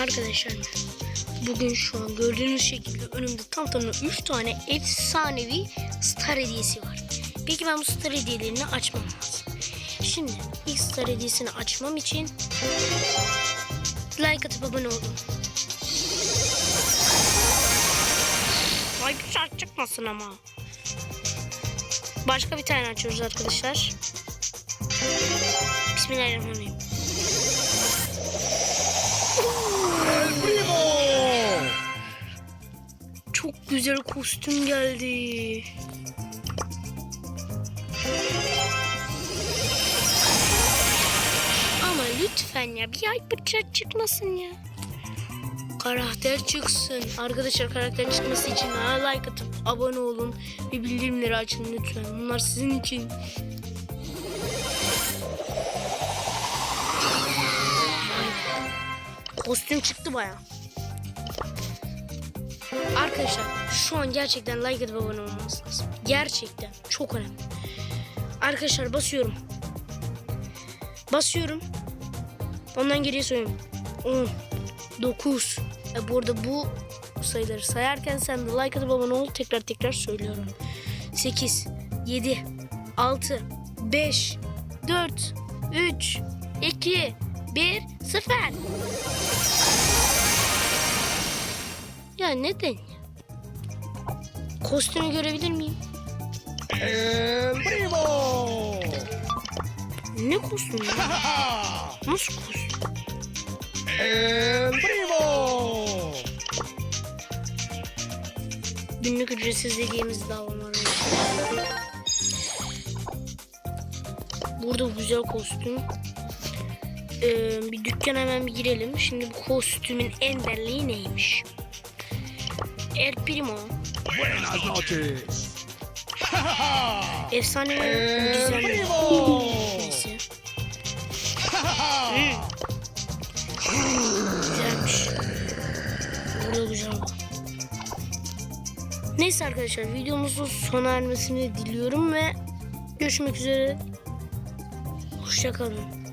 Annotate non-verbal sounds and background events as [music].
Arkadaşlar bugün şu an gördüğünüz şekilde önümde tam tamına 3 tane efsanevi star hediyesi var. Peki ben bu star hediyelerini açmam lazım. Şimdi ilk star hediyesini açmam için like atıp abone olun. Ay şart çıkmasın ama. Başka bir tane açıyoruz arkadaşlar. Bismillahirrahmanirrahim. Güzel kostüm geldi. Ama lütfen ya bir bıçak çıkmasın ya. Karakter çıksın. Arkadaşlar karakter çıkması için like atıp abone olun ve bildirimleri açın lütfen. Bunlar sizin için. Kostüm çıktı baya. Arkadaşlar şu an gerçekten like atıp abone olmanız lazım. Gerçekten çok önemli. Arkadaşlar basıyorum. Basıyorum. Ondan geriye sayıyorum. 10, 9. E bu arada bu sayıları sayarken sen de like atıp abone ol. Tekrar tekrar söylüyorum. 8, 7, 6, 5, 4, 3, 2, 1, 0. Ya neden ya? Kostümü görebilir miyim? El Primo. Ne kostümü ya? [laughs] Nasıl kostüm? El Primo. Günlük ücretsiz hediyemiz daha. Burada güzel kostüm. Ee, bir dükkana hemen bir girelim. Şimdi bu kostümün en belleği neymiş? El Primo. Buenas noches. Efsane güzel. Primo. Neyse. Güzelmiş. Burada güzel. Neyse arkadaşlar videomuzun sona ermesini diliyorum ve görüşmek üzere. Hoşçakalın.